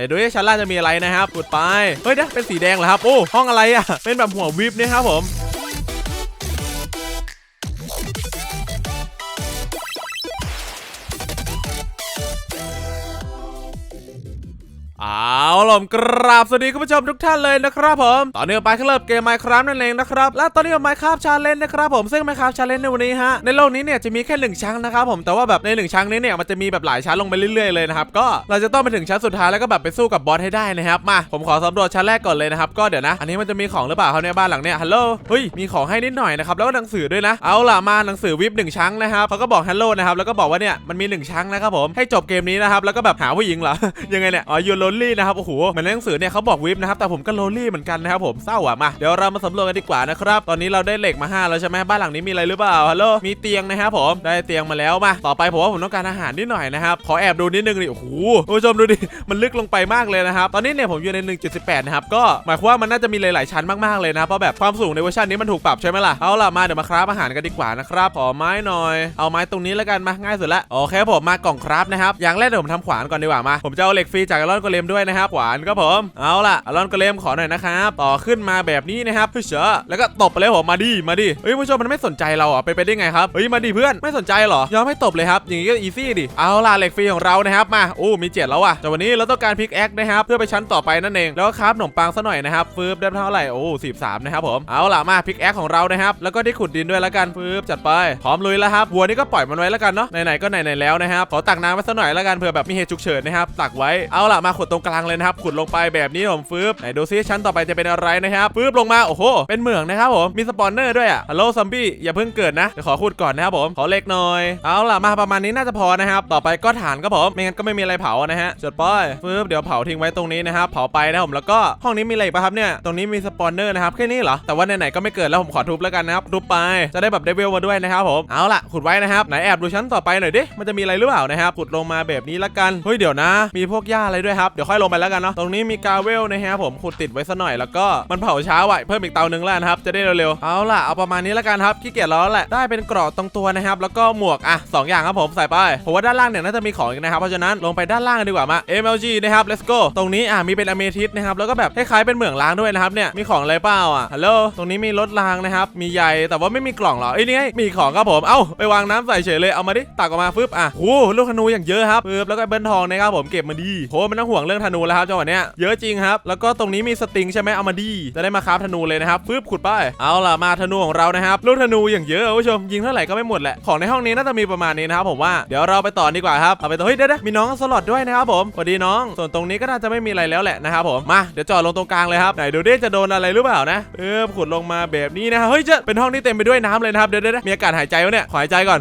ไหนดูที่ชั้นล่างจะมีอะไรนะครับขุดไปเฮ้ยเดี๋ยวเป็นสีแดงเหรอครับโอ้ห้องอะไรอะเป็นแบบหัววิบเนี่ยครับผม เอาล่ะกราบสวัสดีคุณผู้ชมทุกท่านเลยนะครับผมตอนนี้ไปเริ่มเกม Minecraft นั่นเองนะครับและตอนนี้ Minecraft Challenge นะครับผมซึ่ง Minecraft Challenge ในวันนี้ฮะในโลกนี้เนี่ยจะมีแค่หนึ่งชั้นนะครับผมแต่ว่าแบบในหนึ่งชั้นนี้เนี่ยมันจะมีแบบหลายชั้นลงไปเรื่อยๆเลยนะครับก็เราจะต้องไปถึงชั้นสุดท้ายแล้วก็แบบไปสู้กับบอสให้ได้นะครับมาผมขอสำรวจชั้นแรกก่อนเลยนะครับก็เดี๋ยวนะ อันนี้มันจะมีของหรือเปล่าครับเนี่ยบ้านหลังเนี่ยฮัลโหลเฮ้ยมีของให้นิดหน่อยนะครับแล้วก็หนังสือด้วยนะ เอาล่ะมาหนังสือวิบหนึ่งชั้นนะครับเขาก็บอกฮัลโหลนะครับแล้วก็บอกว่าเนี่ยมันมีหนึ่งชั้นนะครับผมให้จบเกมนี้นะครับแล้วก็แบบหาผู้หญิงเหรอยังไงเนี่ยอ๋อยูโรลี่นะครับโอ้โหเหมือนในหนังสือเนี่ยเขาบอกวิบนะครับแต่ผมก็โรลี่เหมือนกันนะครับผมเศร้าอะมาเดี๋ยวเรามาสำรวจกันดีกว่านะครับตอนนี้เราได้เหล็กมา5แล้วใช่ไหมบ้านหลังนี้มีอะไรหรือเปล่าฮัลโหลมีเตียงนะครับผมได้เตียงมาแล้วมาต่อไปผมว่าผมต้องการอาหารนิดหน่อยนะครับขอแอบดูนิดนึงดิโอ้โหผู้ชมดูดิมันลึกลงไปมากเลยนะครับตอนนี้เนี่ยผมอยู่ใน 1.18 นะครับก็หมายความว่ามันน่าจะมีหลาย ๆ ชั้นมากๆเลยนะเพราะแบบความสูงในเวอร์ชันนี้มันถูกปรับใช่ไหมล่ะเอาล่ะมาเดี๋ยวมาคราฟอาหารกันดีกว่านะครับขอไม้หน่อยเอาไม้ตรงนี้แล้วกันมาง่ายสุดละโอเคผมมากล่องคราฟนะครับอย่างแรกเดี๋ยวผมทำขวานก่อนดีกว่ามาผมจะเอาเหล็กฟรีจากอลอนโกเลมด้วยนะครับขวานครับผมเอาล่ะอลอนโกเลมขอหน่อยนะครับต่อขึ้นมาแบบนี้นะครับเฮ้ยเชอแล้วก็ตบไปเลยผมมาดิมาดิเฮ้ยผู้ชมมันไม่สนใจเราอะไปนไปได้ไงครับเฮ้ยมาดิเพื่อนไม่สนใจเหรอยอมให้ตบเลยครับอย่างงี้ก็อีซี่ดิเอาล่ะเหล็กฟรีของเรานะครับมาโอ้มีเจ็ดแล้วอะแต่วันนี้เราต้องการพิกแอคนะครับเพื่อไปชั้นต่อไปนั่นเองแล้วก็คราฟขนมปังซะหน่อยนะครับฟืบได้เท่าไหร่โอ้สิบสามนะครับผมเอาล่ะมาพิกแอคของเรานะครับแล้วก็ที่ขุดดินด้วยแล้วกันฟืบจัดไปพร้อมลุยแล้วครับวัวนี่ก็ปล่อยมันไว้แล้วกันเนาะไหนๆก็ไหนๆแล้วนะครับขอตักน้ำไว้สักหน่อยแล้วกันเผื่อแบบมีเหตุฉุกเฉินนะครับตักไว้เอาล่ะมาขุดตรงกลางเลยนะครับขุดลงไปแบบนี้ผมฟืบไหนดูซิชั้นต่อไปจะเป็นอะไรนะครับฟืบลงมาโอ้โหเป็นเหมืองนะครับผมมีสปอนเนอร์ด้วยอะฮัลโหลซัมบี้อย่าเพิ่งเกิดนะเดี๋ยวขอขุดก่อนนะครับผมขอเล็กหน่อยเอาล่ะมาประมาณนี้น่าจะพอนะครับต่อไปก็ฐานครับผมไม่งั้นก็ไม่มีอะไรเผานะฮะจดป้อยฟืบเดี๋ยวเผาทิ้งไว้ตรงนี้นะครับเผาไปนะผมแล้วก็ห้องนี้มีอะไรอีกป่ะครับเนี่ยตรงนี้มีสปอนเนอร์นะครับแค่นี้เหรอแต่ว่าไหนๆก็ไม่เกิดแล้วผมขอทุบแล้วกันนะครับทุบไปจะได้แบบได้เวลมาด้วยนะครับผมเอาล่ะขุดไว้นะครับไหนแอบดูชั้นต่อไปหน่อยดิมันจะมีอะไรหรือเปล่านะครับขุดลงมาแบบนี้ละกันเฮ้ยเดี๋ยวนะ มีพวกหญ้าอะไรด้วยครับเดี๋ยวค่อยลงไปแล้วกันเนาะตรงนี้มีกาเวลนะครับผมขุดติดไว้ซะหน่อยแล้วก็มันเผาช้าไว้เพิ่มอีกเตาหนึ่งแล้วนะครับจะได้เร็วๆเอาล่ะเอาประมาณนี้และกันครับขี้เกียจแล้วแหละได้เป็นกราะตรงตัวนะครับ แล้วก็หมวกอะสองอย่างครับผมใส่ไปผมว่าด้านล่างเนี่ยน่าจะมีของอีกนะครับเพราะฉะนั้นลงไปด้านล่างดีกว่ามา MLG นะครับ let's go ตรงนี้อะมีเป็นอเมทิสนะครับแล้วก็แบบคล้ายๆเป็นเหมืองล้างด้วยนะครับเนี่ยมีของอะไรเปล่าอะฮัลโหลตรงนี้มีรถรางนะครับมีใยแต่ว่าไม่มีกล่องหรอเอ้นี่ไงมีของครับผมเอ้าไปวางน้ำใส่เฉยเลยเอามาดิตักออกมาฟึบอะโอ้ลูกธนูอย่างเยอะครับฟึบแล้วก็เบิ้ลทองนะครับผมเก็บมาดีโหมันต้องห่วงเรื่องธนูแล้วครับจังวะเนี้ยเยอะจริงครับ แล้วก็ตรงนี้มีสติงใช่ไหมเอามาดีจะได้มาคราฟธนูเลยนะครับฟึบขุดไปเอาล่ะมาธนูของเรานะครับลูกธนูอย่างเยอะคุณผู้ชมยิงเท่าไหร่ก็ไม่หมดแหละของในห้องนี้น่าจะมีประมาณนี้นะครับผมว่าเดี๋ยวเราไปต่อดีกว่าครับเอาไปต่อเฮ้ยเดี๋ยวๆมีน้องสล็อตด้วยนะครับผมสวัสดีน้อง ส่วนตรงนี้ก็น่าจะไม่มีอะไรแล้วแหละนะครับผมมาเดี๋ยวจอดลงตรงกลางเลยครับไหนดูดิจะโดนอะไรหรือเปล่านะเออขุดลงมาแบบนี้นะเฮ้ยเจะเป็นห้องที่เต็มไปด้วยน้ำเลยนะครับเดี๋ยวมีอากาศหายใจวะเนี่ยขอหายใจก่อน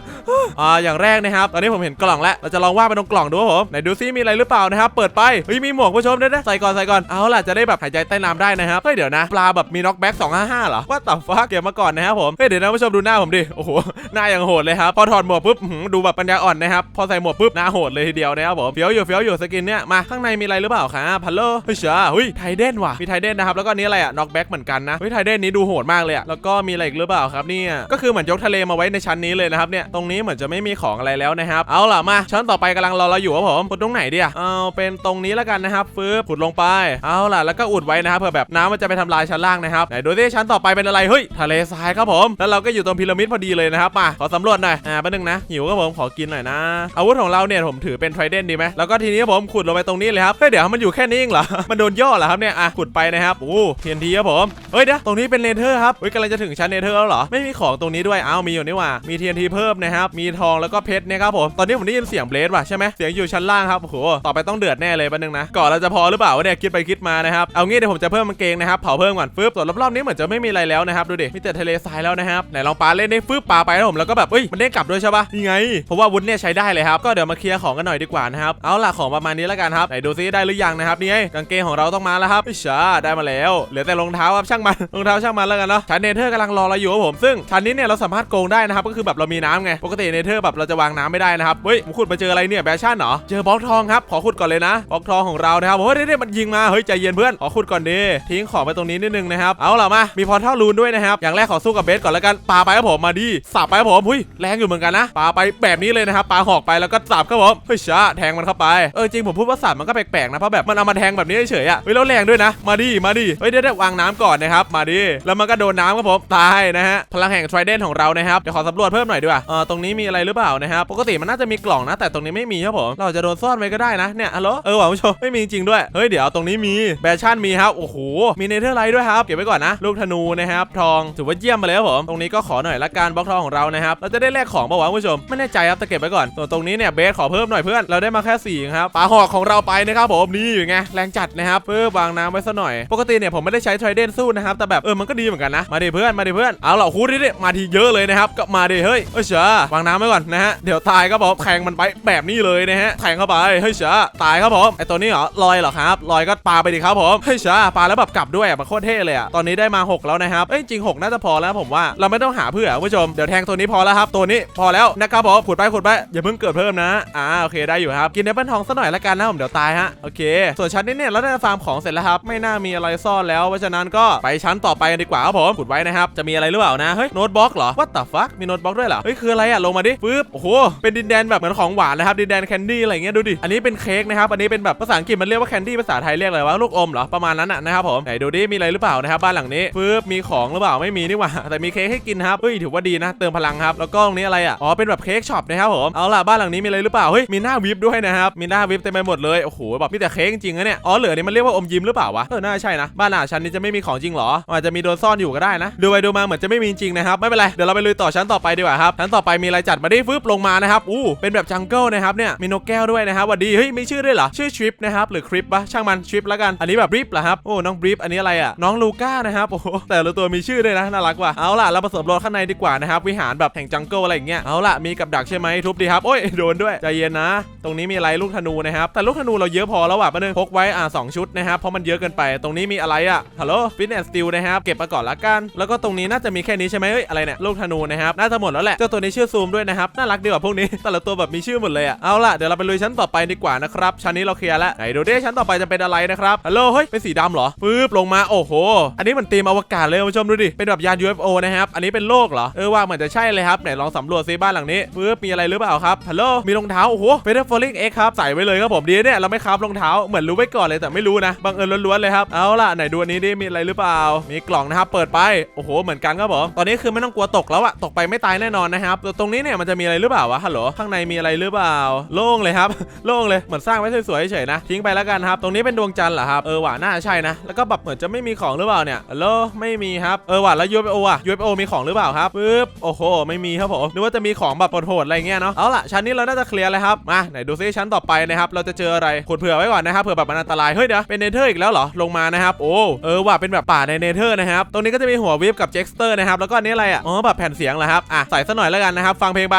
อ่าอย่างแรกนะครับตอนนี้ผมเห็นกล่องแล้วเราจะลองว่าไปตรงกล่องดูผมไหนดูซิมีอะไรหรือเปล่านะครับเปิดไปเฮ้ยมีหมวกผู้ชมเด้ๆใส่ก่อนใส่ก่อนเอาล่ะจะได้แบบหายใจใต้น้ำได้นะครับเฮ้ยเดี๋ยวนะปลาแบบมีน็อกแบ็ก255เหรอว่าต่ฟ้าเก็บมาก่อนนะครับผมเฮ้ยเดี๋ยวนะผู้ชมดูหน้าผมดิโอ้โหหน้าอย่างโหดเลยครับพอถอดหมวกปุ๊บดูแบบปัญญาอ่อนนะครับพอใส่หมวกปุ๊บหน้าโหดเลยทีเดียวนะครับผมเฟี้ยวอยู่เฟี้ยวอยู่สกินเนี่ยมาข้างในมีอะไรหรือเปล่าครับฮัลโลเฮ้ยเช้าเฮ้ยไทเดนว่ะมีไทเดนนะครับแล้วก็นี้อะไรอะน็อกแบ็กเหมือนกันนะเฮ้ยไทเดนนี้ดูโหดมากเลยอะแล้วก็มีอะไรอีกหรือเปล่าครับเนี่ยก็คือเหมือนยกทะเลมาไว้ในชั้นนี้เลยนะครับเนี่ยตรงนี้เหมือนจะไม่มีของอะไรแล้วนะครับเอาล่ะมาชั้นต่อไปกำลังรอเราอยู่ครับผมตรงไหนดีอะเอาเป็นตรงนี้แล้วกันนะครับฟืบขุดลงไป เอาล่ะ แล้วก็อุดไว้นะครับเผื่อแบบน้ำมันจะไปทำลายชั้นล่างนะครับ ไหนดูที่ชั้นต่อไปเป็นอะไร เฮ้ย ทะเลทรายครับผม แล้วเราก็อยู่ตรงพีระมิดพอดีเลยนะครับ มา ขอสำรวจหน่อย อ่าแป๊บนึงนะ หิวครับผม ขอกินหน่อยนะ อาวุธของเราเนี่ยผมถือเป็นไทรเดนดีไหมแล้วก็ทีนี้ผมขุดลงไปตรงนี้เลยครับ เฮ้ยเดี๋ยวมันอยู่แค่นี้เองเหรอ มันโดนย่อเหรอครับเนี่ย อะขุดไปนะครับโอ้เทียนทีครับผม เฮ้ยเดี๋ยวตรงนี้เป็นเนเธอร์ครับเฮ้ยกำลังจะถึงชั้นเนเธอร์แล้วเหรอ ไม่มีของตรงนี้ด้วยอ้าวมีอยู่นี่หว่ามีเทียนทีเพิ่มนะครับ มีทองแล้วก็เพชรนะครับผม ตอนนี้ผมได้ยินเสียงเบลดว่ะใช่ไหมเสียงอยู่ชั้นล่างครับโอ้โหต่อไปต้องเดือดแน่เลยแป๊บนึงนะก่อนเราจะพอหรือเปล่าวะเนี่ยคิดไปคิดมานะครับเอางี้เดี๋ยวผมจะเพิ่มกางเกงนะครับเผาเพิ่มก่อนฟึบส่วนรอบๆนี้เหมือนจะไม่มีอะไรแล้วนะครับดูดิมีแต่ทะเลทรายแล้วนะครับไหนลองปาเล่นได้ฟึบปาไปแล้วผมแล้วก็แบบเอ้ยมันเด้งกลับด้วยใช่ปะนี่ไงเพราะว่าวุ้นเนี่ยใช้ได้เลยครับก็เดี๋ยวมาเคลียร์ของกันหน่อยดีกว่านะครับเอาล่ะของประมาณนี้แล้วกันครับไหนดูซิได้หรือยังนะครับนี่ไงกางเกงของเราต้องมาแล้วครับอิชาได้มาแล้วเหลือแต่รองเท้าครับช่างมันรองเท้าช่างมันแล้วกันเนาะชั้นเนเธอร์กำลังรอเราอยู่ครับผมซึ่งชั้นนี้เนี่ยเราสามารถโกงได้นะครับก็คือแบบเรามีน้ำไงปกติเนเธอร์แบบเราจะวางน้ำไม่ได้นะครับเฮ้ยผมขุดมาเจออะไรเนี่ยแบชชั่นเหรอเจอบล็อกทองครับขอขุดก่อนเลยนะบล็อกทองของเรานะครับเฮ้ยเดี๋ยวๆมันยิงมาเฮ้ยใจเย็นเพื่อนขอขุดก่อนดีทิ้งของไปตรงนี้นิดนึงนะครับเอาล่ะมามีพอร์ทัลรูนด้วยนะครับอย่างแรกขอสู้กับเบสก่อนแล้วกันปาไปครับผมมาดิสับไปครับผมหุ้ยแรงอยู่เหมือนกันนะปาไปแบบนี้เลยนะครับปาหอกไปแล้วก็สับครับผมเฮ้ยช้าแทงมันเข้าไปเออจริงผมพูดว่าสับมันก็แปลกๆนะเพราะแบบมันเอามาแทงแบบนี้เฉยๆอะเฮ้ยแล้วแรงด้วยนะ มาดิมาดิเฮ้ยเดี๋ยวๆวางน้ำก่อนนะครับมาดิแล้วมันก็โดนน้ำครับผมตายนะฮะพลังแห่งทริเดนของเรานะครับเดี๋ยวขอสำรวจเพิ่มหน่อยดีกว่าเออตรงนี้มีอะไรหรือเปล่านะครับปกติมันน่าจะมีกล่องนะแต่ตรงนี้ไม่มีครับผมเราจะโดนซ่อนไว้ก็ได้นะเนี่ยฮัลโหลเออว่ะผู้ชมไม่มีจริงด้วยเฮ้ยเดี๋ยวตรงนี้มีแบชั่นมีครับโอ้โหมีเนเธอร์ไลท์ด้วยครับเก็บไว้ก่อนนะลูกธนูนะครับทองถือว่าเยี่ยมไปเลยครับผมตรงนี้ก็ขอหน่อยละกันบล็อกทองของเรานะครับเราจะได้แลกของป่าวะคุณผู้ชมไม่แน่ใจครับแต่เก็บไว้ก่อนส่วนตรงนี้เนี่ยเบสขอเพิ่มหน่อยเพื่อนเราได้มาแค่สี่ครับปาหอกของเราไปนะครับผมนี่อยู่ไงแรงจัดนะครับเพิ่มวางน้ำไว้ซะหน่อย ปกติเนี่ยผมไม่ได้ใช้ทรเดนสู้นะครับแต่แบบเออมันก็ดีเหมือนกันนะมาดิเพื่อนมาดิเพื่อนเอาเหล่าคูดดิมาทีเยอะเลยนะครับก็มาดิเฮ้ยเอ้ยเชวางน้ำไว้ก่อนนะฮะเดี๋ยวตายครับผมแทงมันไปแบบนี้เลยนะฮะแทงเข้าไปเฮ้ยเชตายครับผมไอตัวนี้เหรอลอยเหรอครับลอยก็ปาไปดิครับผมเฮ้ยช้าปาแล้วแบบกลับด้วยอะมันโคตรเท่เลยอะตอนนี้ได้มา 6 แล้วนะครับเอ้ยจริง 6 น่าจะพอแล้วผมว่าเราไม่ต้องหาเพื่อคุณผู้ชมเดี๋ยวแทงตัวนี้พอแล้วครับตัวนี้พอแล้วนะครับผมขุดไปขุดไปอย่าเพิ่งเกิดเพิ่มนะอ่าโอเคได้อยู่ครับกินแอปเปิลทองสักหน่อยละกันนะผมเดี๋ยวตายฮะโอเค ส่วนชั้นนี้เนี่ยเราได้ฟาร์มของเสร็จแล้วครับไม่น่ามีอะไรซ่อนแล้วเพราะฉะนั้นก็ไปชั้นต่อไปกันดีกว่าครับผมขุดไว้นะครับจะมีอะไรหรือเปล่านะเฮ้ยโน้ตบล็อกเหรอ what the fuck มีโน้ตบล็อกด้วยเหรอเฮ้ยคืออะไรอะลงมาดิปึ๊บโอ้โหเป็นดินแดนแบบเหมือนของหวานนะครับดินแดนแคนดี้อะไรอย่างเงี้ยดูดิอันนี้เป็นเค้กนะครับอันนี้เป็นแบบภาษาอังกฤษมันเรียกว่าแคนดี้ภาษาไทยเรียกอะไรวะลูกอมเหรอประมาณนั้นอะนะครับผมไหนดูดิมีอะไรหรือเปล่านะครับบ้านหลังนี้ปึ๊บมีของหรือเปล่าไม่มีนี่หว่าแต่มีเค้กให้กินครับเฮ้ยถือว่าดีนะเติมพลังครับแล้วก็ตรงนี้อะไรอะอ๋อเป็นแบบเค้กช็อปนะครับผมเอาล่ะบ้านหลังนี้มีอะไรหรือเปล่าเฮ้ยมีหน้าวิปด้วยนะครับมีหน้าวิปเต็มไปหมดเลยโอ้โหแบบมีแต่เค้กจริงๆนะเนี่ยอ๋อเหลือนี่มันเรียกว่าอมยิ้มหรือเปล่าวะเออน่าใช่นะบ้านหลังชั้นนี้จะไม่มีของจริงเหรออาจจะมีโดนซ่อนอยู่ก็ได้นะดูไปดูมาเหมือนจะไม่มีจริงนะครับไม่เป็นไรเดี๋ยวเราไปลุยต่อชั้นต่อไปดีกว่าครับชั้นต่อไปมีอะไรจัดมาดิฟึบลงมานะครับอู้เป็นแบบจังเกิลนะครับเนี่ยมีนกแก้วด้วยนะครับวัดดีเฮ้ยมีชื่อด้วยเหรอชื่อทริปนะครับหรือคริปปะช่างมันทริปแล้วกัน อันนี้แบบบริฟเหรอครับ โอ้ น้องบริฟอันนี้อะไรอะ น้องลูก้านะครับ โอ้แต่ละตัวมีชื่อด้วยนะ น่ารักว่ะ เอาล่ะ เราผสมรถข้างในดีกว่านะครับ วิหารแบบแห่งจังเกิลอะไรอย่างเงี้ย เอาล่ะ มีกับดักใช่ไหมทุบดีครับ โอ้ย โดนด้วย ใจเย็นนะ ตรงนี้มีอะไรลูกธนูนะครับ แต่ลูกธนูเราเยอะพอแล้วว่ะประเด็นพกไว้ อ่าสองชุดนะครับ เพราะมันเยอะเกินไป ตรงนี้มีอะไรอะ ฮัลโหลฟิตเนสสติลนะครับ เก็บมาก่อนละกัน แล้วก็ตรงนี้น่าจะมีแค่นี้ใช่ไหมเอ้ย อะไรเนี่ย ลูกธนูนะครับ น่าจะหมดแล้วแหละ เจ้าตัวนี้ชื่อซูมด้วยนะครับ น่ารักดีกว่าพวกนี้ แต่ละตัวแบบมีชื่อหมดเลยอะ เอาล่ะ เดี๋ยวเราไปลุยชั้นต่อไปดีกว่านะครับ ชั้นนี้เราเคลียร์แล้วไหนดูดิชั้นต่อไปจะเป็นอะไรนะครับฮัลโหลเฮ้ยเป็นสีดำเหรอปึ๊บลงมาโอ้โห อันนี้มันตีมอวกาศเลยคุณผู้ชมดูดิเป็นแบบยาน UFO นะครับอันนี้เป็นโลกเหรอเออว่าเหมือนจะใช่เลยครับไหนลองสำรวจซิบ้านหลังนี้ปึ๊บมีอะไรหรือเปล่าครับฮัลโหลมีรองเท้าโอ้โหเฟเดอร์ฟอลลิงเอ็กครับใส่ไว้เลยครับผมดีเนี่ยเราไม่ครับรองเท้าเหมือนรู้ไว้ก่อนเลยแต่ไม่รู้นะบังเอิญล้วนๆเลยครับเอาล่ะไหนดูอันนี้ดิมีอะไรหรือเปล่า มีกล่องนะครับเปิดไปโอ้โหเหมือนกันครับผมตอนนี้คือไม่ต้องกลัวตกแล้วอะตกไปไม่ตายแน่นอนนะครับแต่ตรงนี้เนี่ยมันจะมีอะไรหรือเปล่าวะฮัลโหลข้างในมีอะไรหรือเปล่า โล่งเลยครับ โล่งเลยเหมือนสร้างไว้สวยๆเฉยๆนะทิ้งไปแล้วกันครับ ตรงนี้เป็นดวงจันทร์เหรอครับ เออว่ะน่าใช่นะ แล้วก็แบบเหมือนจะไม่มีของหรือเปล่าเนี่ยฮัลโหลไม่มีครับ เออว่ะแล้ว UFO อะ UFO มีของหรือเปล่าครับปึ๊บ โอ้โห ไม่มีครับผม นึกว่าจะมีของแบบโหดๆอะไรเงี้ยเนาะ เอาล่ะ ชั้นนี้เราน่าจะเคลียร์เลยครับ มาไหนดูซิชั้นต่อไปนะครับ เราจะเจออะไรขุดเผื่อไว้ก่อนนะครับ เผื่อแบบมันอันตราย เฮ้ยเดี๋ยว เป็นเนเธอร์อีกแล้วเหรอ ลงมานะครับ โอ้ เออว่ะเป็นแบบป่าในเนเธอร์นะครับ ตรงนี้ก็จะมีหัววิฟกับเจ็กสเตอร์นะครับ แล้วก็อันนี้อะไรอะ อ๋อแบบแผ่นเสียงเหรอครับ อะใส่ซะหน่อยแล้วกันนะครับ ฟังเพลงไป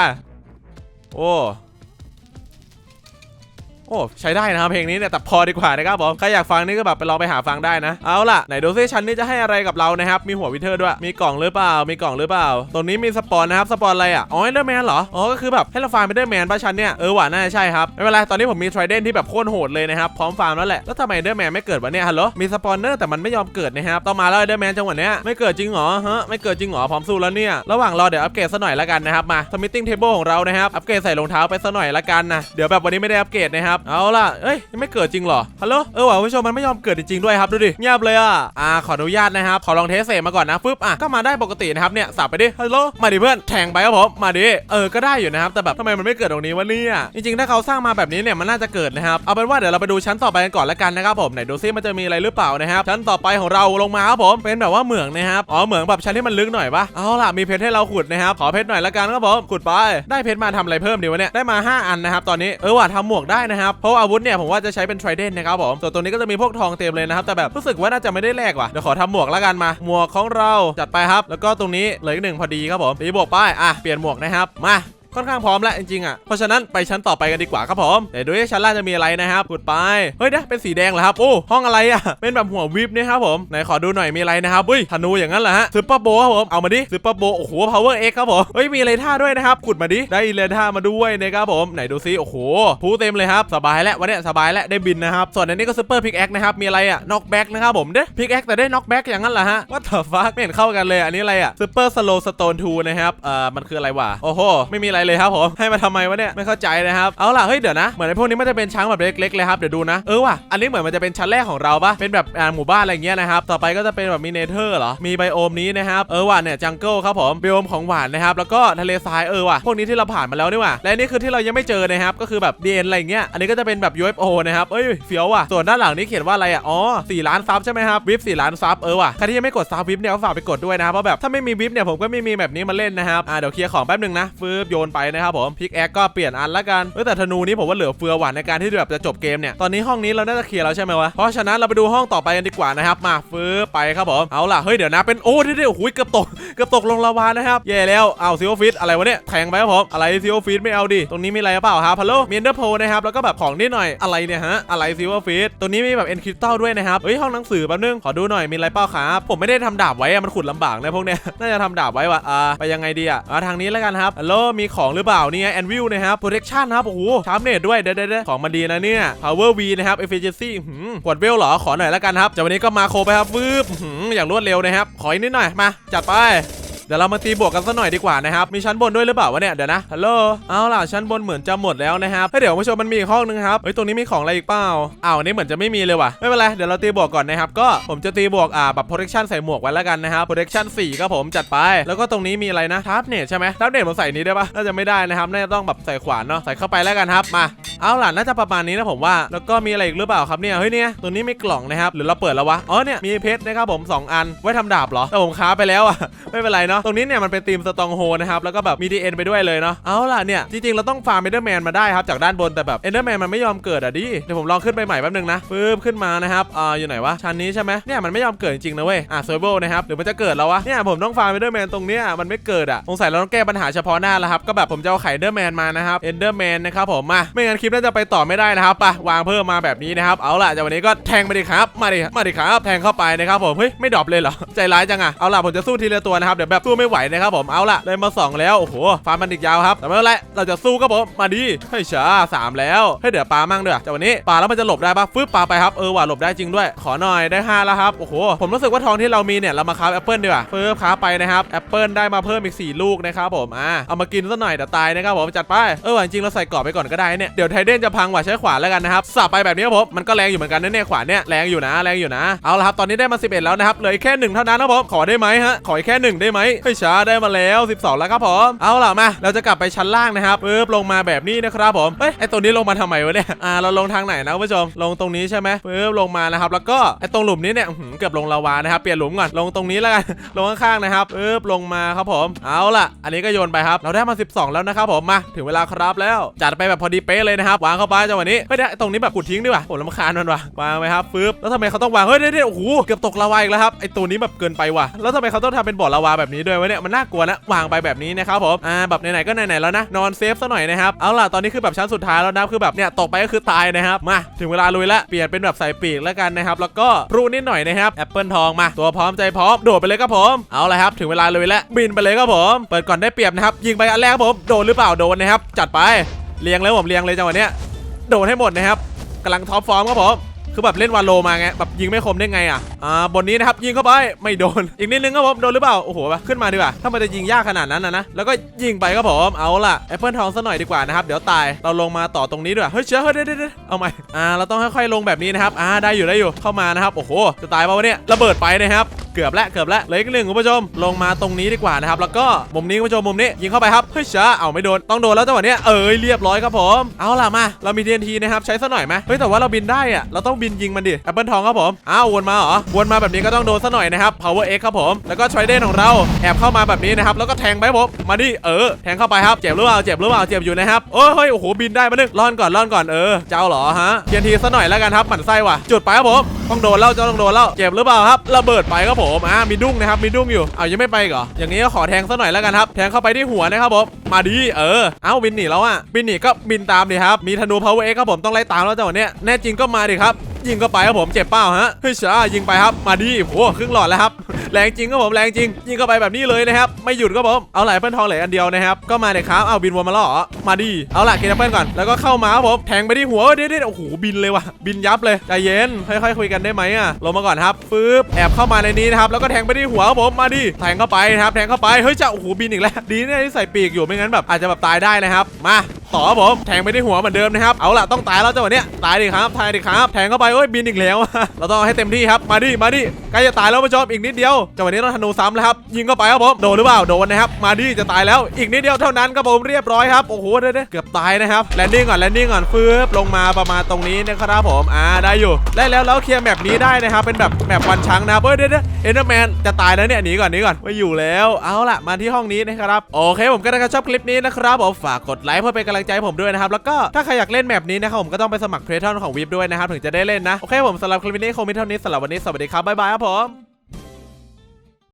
โอ้ โอ้ใช้ได้นะครับเพลงนี้เนี่ยแต่พอดีกว่านะครับผมใครอยากฟังนี่ก็แบบไปลองไปหาฟังได้นะเอาล่ะไหนดูซิชั้นนี้จะให้อะไรกับเรานะครับมีหัววิเทอร์ด้วยมีกล่องหรือเปล่า มีกล่องหรือเปล่า ตรงนี้มีสปอนนะครับสปอนอะไรอะอ๋อเดอร์แมนเหรออ๋อก็คือแบบให้เราฟาร์มเดอร์แมนป่ะชั้นเนี่ยเออว่ะน่าจะใช่ครับไม่เป็นไรตอนนี้ผมมีทริเดนที่แบบโคตรโหดเลยนะครับพร้อมฟาร์มแล้วแหละแล้วทำไมเดอร์แมนไม่เกิดวะเนี่ยฮัลโหลมีสปอนเนอร์แต่มันไม่ยอมเกิดนะครับต้องมาแล้วเดอร์แมนจังหวะเนี้ยไม่เกิดจริงเหรอฮะไม่เกิดจริงหรอพร้อมสู้แล้วเนี่ยระหว่างรอเดี๋ยวอัปเกรดซะหน่อยละกันนะครับมาสมิทติ้งเทเบิลของเรานะครับอัปเกรดใส่รองเท้าไปซะหน่อยละกันนะเดี๋ยวแบบวันนี้ไม่ได้อัปเกรดนะครับเอาล่ะเอ้ยยังไม่เกิดจริงเหรอฮัลโหลเออว่ะผู้ชมมันไม่ยอมเกิดจริงๆด้วยครับดูดิเงียบเลยอะอ่าขออนุญาตนะครับขอลองเทสเสร็จมาก่อนนะฟึบอะก็มาได้ปกตินะครับเนี่ยสับไปดิฮัลโหลมาดิเพื่อนแทงไปครับผมมาดิเออก็ได้อยู่นะครับแต่แบบทำไมมันไม่เกิดตรงนี้วะเนี่ยจริงๆถ้าเขาสร้างมาแบบนี้เนี่ยมันน่าจะเกิดนะครับเอาเป็นว่าเดี๋ยวเราไปดูชั้นต่อไปกันก่อนละกันนะครับผมไหนดูซิมันจะมีอะไรหรือเปล่านะครับชั้นต่อไปของเราลงมาครับผมเป็นแบบว่าเหมืองนะครับอ๋อเหมืองแบบชั้นที่มันลึกหน่อยปะเอาล่ะมีเพชรให้เราขุดนะครับขอเพชรหน่อยละกันครับผมขุดไปได้เพชรมาทำอะไรเพิ่มดีวะเนี่ยได้มา 5 อันนะครับตอนนี้เออว่ะทำหมวกได้นะครับเพราะอาวุธเนี่ยผมว่าจะใช้เป็นไทรเดนนะครับผม ส่วนตัวนี้ก็จะมีพวกทองเต็มเลยนะครับ แต่แบบรู้สึกว่าน่าจะไม่ได้แลกว่ะ เดี๋ยวขอทำหมวกแล้วกันมา หมวกของเราจัดไปครับ แล้วก็ตรงนี้เหลืออีกหนึ่งพอดีครับผมตีบวกไป อะ เปลี่ยนหมวกนะครับ มา ค่อนข้างพร้อมแล้วจริงๆอะเพราะฉะนั้นไปชั้นต่อไปกันดีกว่าครับผมเดี๋ยวดูว่ชั้นล่างจะมีอะไรนะครับขุดไปเฮ้ยเดี๋ยวเป็นสีแดงเหรอครับโอ้ห้องอะไรอะเป็นแบบหัววิบเนี่ยครับผมไหนขอดูหน่อยมีอะไรนะครับอุ้ยธนูอย่างนั้นเหรอฮะซูเปอร์โบครับผมเอามาดิซูเปอร์โบโอ้โห power x ครับผมเฮ้ยมีอะไรท่าด้วยนะครับขุดมาดิได้เลท่ามาด้วยนะครับผมไหนดูซิโอ้โหพูเต็มเลยครับสบายแล้ววันนี้สบายแล้วได้บินนะครับส่วนอันนี้ก็ซูเปอร์พิกแอคนะครับมีอะไรอะน็อกแบ็กนะครับผมเด้พิกแอคแต่ได้น็อกแบ็กอย่างนั้นเหรอฮะว่าเถอะฟักไม่เห็นเข้ากันเลยอันนี้อะไรอะซูเปอร์สโลสโตนทูนะครับเอ่อมันคืออะไรวะโอ้โหไม่มีอะไรเลยครับผมให้มาทำไมวะเนี่ยไม่เข้าใจนะครับเอาล่ะเฮ้ยเดี๋ยวนะเหมือนไอ้พวกนี้มันจะเป็นช้างแบบเล็กๆเลยครับเดี๋ยวดูนะเออว่ะอันนี้เหมือนมันจะเป็นชั้นแรกของเราปะเป็นแบบหมู่บ้านอะไรเงี้ยนะครับต่อไปก็จะเป็นแบบมีเนเธอร์เหรอมีไบโอมนี้นะครับเออว่ะเนี่ยจังเกิลครับผมไบโอมของหวานนะครับแล้วก็ทะเลทรายเออว่ะพวกนี้ที่เราผ่านมาแล้วนี่ว่ะและนี่คือที่เรายังไม่เจอนะครับก็คือแบบ DN อะไรเงี้ยอันนี้ก็จะเป็นแบบ UFO นะครับเอ้ยเฟี้ยวว่ะส่วนด้านหลังนี้เขียนว่าอะไรอะอ๋อ4ล้านซับใช่ไหมครับวิป4ล้านซับเออว่ะใครที่ยังไม่กดซับวิปเนี่ยก็ฝากไปกดด้วยนะครับเพราะแบบถ้าไม่มีวิปเนี่ยผมก็ไม่มีแบบนี้มาเล่นนะครับอ่าเดี๋ยวเคลียร์ของแป๊บนึงนะฟืบโยนไปนะครับผมพิกแอคก็เปลี่ยนอันละกันเอ้ยแต่ธนูนี้ผมว่าเหลือเฟือหวานในการที่แบบจะจบเกมเนี่ยตอนนี้ห้องนี้เราน่าจะเคลียร์แล้วใช่ไหมวะเพราะฉะนั้นเราไปดูห้องต่อไปกันดีกว่านะครับมาฟืบไปครับผมเอาล่ะเฮ้ยเดี๋ยวนะเป็นโอ้ที่ที่โอ้โหเกือบตกเกือบตกลงลาวานะครับแย่แล้วเอาซิโอฟิตอะไรวะเนี่ยแทงไปครับผมอะไรซิโอฟิตไม่เอาดิตรงนี้มีอะไรหรือเปล่าครับฮัลโลมีเอนเดอร์โพนะครับแล้วก็แบบของนิดหน่อยอะไรเนี่ยฮะอะไรซิโอฟิตตรงนี้มีแบบเอ็นคริสตัลด้วยนะครับเฮ้ยห้องหนังสือแป๊บนึงขอดูหน่อยมีอะไรเปล่าครับผมไม่ได้ทำดาบไว้อะมันขุดลำบากนะพวกเนี้ยน่าจะทำดาบไว้ว่ะอ่าไปยังไงดีอะอ่าทางนี้แล้วกันครับฮัลโหลมีของหรือเปล่านี่ไงแอนวิลนะครับโปรเทคชั่นนะครับโอ้โหชาร์ปเนตด้วยเด้เด้ของมันดีนะเนี่ยพาวเวอร์วีนะครับ efficiency หืมกดเวลหรอขอหน่อยแล้วกันครับจากวันนี้ก็มาโคไปครับวืบหืมอย่างรวดเร็วนะครับขออีกนิดหน่อยมาจัดไป ดี๋ยวเรามาตีบวกกันสักหน่อยดีกว่านะครับ มีชั้นบนด้วยหรือเปล่าวะเนี่ย เดี๋ยวนะ ฮัลโหล เอาล่ะ ชั้นบนเหมือนจะหมดแล้วนะครับเฮ้ยเดี๋ยวผู้ชมมันมีอีกห้องนึงครับ เฮ้ย ตรงนี้มีของอะไรอีกเปล่าอ้าวอันนี้เหมือนจะไม่มีเลยว่ะ ไม่เป็นไร เดี๋ยวเราตีบวกก่อนนะครับ ก็ผมจะตีบวกอ่าแบบ protection ใส่หมวกไว้แล้วกันนะครับ protection 4ครับผมจัดไป แล้วก็ตรงนี้มีอะไรนะทับเนตใช่ไหมทับเนตผมใส่นี้ได้ปะน่าจะไม่ได้นะครับ น่าจะต้องแบบใส่ขวานเนาะ ใส่เข้าไปแล้วกันครับ มา เอาล่ะ น่าจะประมาณนี้นะผมว่า แล้วก็มีอะไรอีกหรือเปล่าครับเนี่ย เฮ้ยเนี่ยตัวนี้มีกล่องนะครับ หรือเราเปิดแล้ววะ อ๋อเนี่ยมีเพชรนะครับผมสองอัน ไว้ทำดาบเหรอแต่ผมค้าไปแล้วอะไม่เป็นไรเนาะตรงนี้เนี่ยมันเป็นทีมสตองโฮนะครับแล้วก็แบบมีดีเอ็นไปด้วยเลยเนาะเอาล่ะเนี่ยจริงๆเราต้องฟาร์มเอนเดอร์แมนมาได้ครับจากด้านบนแต่แบบเอนเดอร์แมนมันไม่ยอมเกิดอะดิเดี๋ยวผมลองขึ้นไปใหม่แป๊บนึงนะปึ๊บขึ้นมานะครับอ่าอยู่ไหนวะชั้นนี้ใช่ไหมเนี่ยมันไม่ยอมเกิดจริงๆนะเว้ยอะเซอร์เบิลนะครับหรือมันจะเกิดแล้ววะเนี่ยผมต้องฟาร์มเอนเดอร์แมนตรงเนี้ยมันไม่เกิดอะสงสัยเราต้องแก้ปัญหาเฉพาะหน้าแล้วครับก็แบบผมจะเอาไข่เอนเดอร์แมนมานะครับเอนเดอร์แมนนะครับผมมาไม่งั้นคลิปน่าจะไปต่อไม่ได้นะครับไปวางเพิ่มมาแบบนี้นะครับเอาล่ะจากวันนี้ก็แทงมาดิครับมาดิมาดิครับแทงเข้าไปนะครับผมเฮ้ยไม่ดรอปเลยเหรอใจร้ายจังอะเอาล่ะผมจะสู้ทีละตัวนะครับเดี๋ยวแบบสู้ไม่ไหวนะครับผมเอาละได้มาสองแล้วโอ้โหฟาร์มมันอีกยาวครับแต่ไม่เป็นไรเราจะสู้ครับผมมาดิเฮ้ช้าสามแล้วเฮ้เดี๋ยวปลามั่งเด้อจากวันนี้ปลาแล้วมันจะหลบได้ปะฟึบปลาไปครับเออว่ะหลบได้จริงด้วย ขอหน่อยได้ห้าแล้วครับโอ้โหผมรู้สึกว่าทองที่เรามีเนี่ยเรามาค้าแอปเปิลดีกว่าฟึบค้าไปนะครับแอปเปิลได้มาเพิ่มอีก 4 ลูกนะครับผมอ่าเอามากินซะหน่อยเดี๋ยวตายนะครับผมจัดไปเออจริงเราใส่กรอบไปก่อนก็ได้เนี่ยเดี๋ยวไทเดนจะพังว่ะใช้ขวานแล้วกันนะครับสับไปแบบนี้ครับผมมันก็แรงอยู่เหมือนกันนะเนี่ยขวานเนี่ยแรงอยู่นะแรงอยู่นะเอาละครับตอนนี้ได้มา 11 แล้วนะครับเหลือแค่หนึ่งเท่านั้นนะครับผมขอได้ไหมฮะขออีกแค่หนึ่งได้ไหมไม่ช้าได้มาแล้ว 12 แล้วครับผมเอาล่ะมา เราจะกลับไปชั้นล่างนะครับปึ๊บลงมาแบบนี้นะครับผมเฮ้ยไอตัวนี้ลงมาทำไมวะเนี่ยอ่าเราลงทางไหนนะคุณผู้ชมลงตรงนี้ใช่ไหมปึ๊บลงมานะครับแล้วก็ไอตรงหลุมนี้เนี่ยเกือบลงลาวานะครับเปลี่ยนหลุมก่อนลงตรงนี้แล้วกันลงข้างๆนะครับปึ๊บลงมาครับผมเอาล่ะ อันนี้ก็โยนไปครับเราได้มา 12 แล้วนะครับผมมาถึงเวลาครับแล้วจัดไปแบบพอดีเป๊ะเลยนะครับวางเข้าไปจังหวะนี้เฮ้ยเดี๋ยตรงนี้แบบขุดทิ้งดีกว่าผมรำคาญมันว่ะวางไปครับปึ๊บแล้วทำไมเขาต้องวางเฮ้ยเดี๋ยวเดี๋ยวโอ้โหเกือบตกลาวาอีกแล้วครับไอตัวนี้แบบเกินไปว่ะแล้วทำไมเขาต้องทำเป็นบ่อลาวาแบบนี้ด้วยวะเนี่ยมันน่ากลัวนะวางไปแบบนี้นะครับผมอ่าแบบไหนๆก็ไหนๆแล้วนะนอนเซฟซะหน่อยนะครับเอาล่ะตอนนี้คือแบบชั้นสุดท้ายแล้วนะคือแบบเนี่ยตกไปก็คือตายนะครับมาถึงเวลาลุยละเปลี่ยนเป็นแบบใส่ปีกแล้วกันนะครับแล้วก็พรูนิดหน่อยนะครับแอปเปิลทองมาตัวพร้อมใจพร้อมโดดไปเลยครับผมเอาละครับถึงเวลาลุยละบินไปเลยครับผมเปิดก่อนได้เปรียบนะครับยิงไปอันแรกครับผมโดนหรือเปล่าโดนนะครับจัดไปเรียงเลยผมเรียงเลยจังหวะเนี้ยโดนให้หมดนะครับกำลังท็อปฟอร์มครับผม คือแบบเล่นวาโลมาไงแบบยิงไม่คมได้ไงอะอ่าบนนี้นะครับยิงเข้าไปไม่โดน อีกนิดนึงครับผมโดนหรือเปล่าโอ้โหขึ้นมาดีกว่าถ้ามันจะยิงยากขนาดนั้นนะนะแล้วก็ยิงไปครับผมเอาล่ะแอปเปิลทองซะหน่อยดีกว่านะครับเดี๋ยวตายเราลงมาต่อตรงนี้ด้วยเฮ้ยเชื่อเฮ้ยเด้เด้เดี๋ยวเอาใหม่อ่าเราต้องค่อยๆลงแบบนี้นะครับอ่าได้อยู่ได้อยู่เข้ามานะครับโอ้โหจะตายเปล่าวะเนี่ยระเบิดไปนะครับเกือบแล้วเกือบแล้วเหลืออีกหนึ่งคุณผู้ชม ลงมาตรงนี้ดีกว่านะครับ แล้วก็มุมนี้คุณผู้ชมมุมนี้ยิงเข้าไปครับ เฮ้ยช้าเอาไม่โดน ต้องโดนแล้วจังหวะเนี้ยเอ้ยเรียบร้อยครับผม เอาล่ะมา เรามี TNT นะครับใช้ซะหน่อยไหมเฮ้ยแต่ว่าเราบินได้อะเราต้องบินยิงมันดิแอปเปิลทองครับผมอ้าววนมาเหรอวนมาแบบนี้ก็ต้องโดนซะหน่อยนะครับ power x ครับผมแล้วก็ trident ของเราแอบเข้ามาแบบนี้นะครับแล้วก็แทงไปครับผมมาดิเออแทงเข้าไปครับเจ็บหรือเปล่าเจ็บหรือเปล่าเจ็บอยู่นะครับโอ้ยเฮ้ยโอ้โหบินได้มานึงร่อนก่อนร่อนก่อนเออเจ้าเหรอฮะ TNT ซะหน่อยแล้วกันครับหมั่นไส้ว่ะจุดไปครับผม ต้องโดนแล้วเจ้าต้องโดนแล้วเจ็บหรือเปล่าครับระเบิดไปครับผมอ่ามีดุ้งนะครับมีดุ้งอยู่เอายังไม่ไปกเหรออย่างนี้ก็ขอแทงซะหน่อยแล้วกันครับแทงเข้าไปที่หัวนะครับผมมาดีเออเอ้าบินหนีแล้วอะบินหนีก็บินตามดิครับมีธนู power x ครับผมต้องไล่ตามแล้วจังหวะเนี้ยแน่จริงก็มาดิครับ ยิงเข้าไปครับผมเจ็บเป้าฮะเฮ้ยช้ายิงไปครับมาดีโอ้ครึ่งหลอดแล้วครับแรงจริงครับผมแรงจริง ยิงเข้าไปแบบนี้เลยนะครับไม่หยุดครับผมเอาไหลเปิ้ลทองเหลืออันเดียวนะครับก็มาเลยครับเอาบินวนมาล้วเหรอมาดีเอาล่ะกินแอปเปิ้ลก่อนแล้วก็เข้ามาครับผมแทงไปที่หัวเดี๋ยวเดี๋ยวโอ้โหบินเลยว่ะบินยับเลยใจเย็นค่อยๆคุยกันได้ไหมอะลงมาก่อนครับฟึบแอบเข้ามาในนี้นะครับแล้วก็แทงไปที่หัวครับผมมาดีแทงเข้าไปนะครับแทงเข้าไปเฮ้ยจะโอ้โหบินอีกแล้วดีเนี่ยที่ใส่ปีกอยู่ไม่งั้นแบบอาจจะแบบตายได้นะครับมา ต่อครับผม แทงไปที่หัวเหมือนเดิมนะครับ เอาล่ะต้องตายแล้วจังหวะเนี้ยตายดิครับตายดิครับ แทงเข้าไปเอ้ยบินอีกแล้ว เราต้องเอาให้เต็มที่ครับ มาดิ มาดิ ใกล้จะตายแล้วผู้ชมอีกนิดเดียวจังหวะนี้ต้องธนูซ้ำแล้วครับ ยิงเข้าไปครับผม โดนหรือเปล่า โดนนะครับ มาดิจะตายแล้ว อีกนิดเดียวเท่านั้นครับผมเรียบร้อยครับ โอ้โหเด้อเกือบตายนะครับ แลนดิ้งก่อน แลนดิ้งก่อนฟืบลงมาประมาณตรงนี้นะครับผม อ่า ได้อยู่ ได้แล้วแล้วเคลียร์แมปนี้ได้นะครับ เป็นแบบแมปวันช้างนะครับเฮ้ยเด้อเอ็นเดอร์แมนจะตายแล้วเนี่ยหนีก่อนหนีก่อนไม่อยู่แล้ว เอาล่ะมาที่ห้องนี้นะครับ โอเคผมก็ถ้าชอบคลิปนี้นะครับผมฝากกดไลค์เพื่อเป็นกำลังใจใจผมด้วยนะครับ แล้วก็ถ้าใครอยากเล่นแมปนี้นะครับผมก็ต้องไปสมัครเพลทอนของวิบด้วยนะครับ ถึงจะได้เล่นนะ โอเคผมสำหรับคลิปนี้คงมีเท่านี้สำหรับวันนี้สวัสดีครับบ๊ายบายครับผม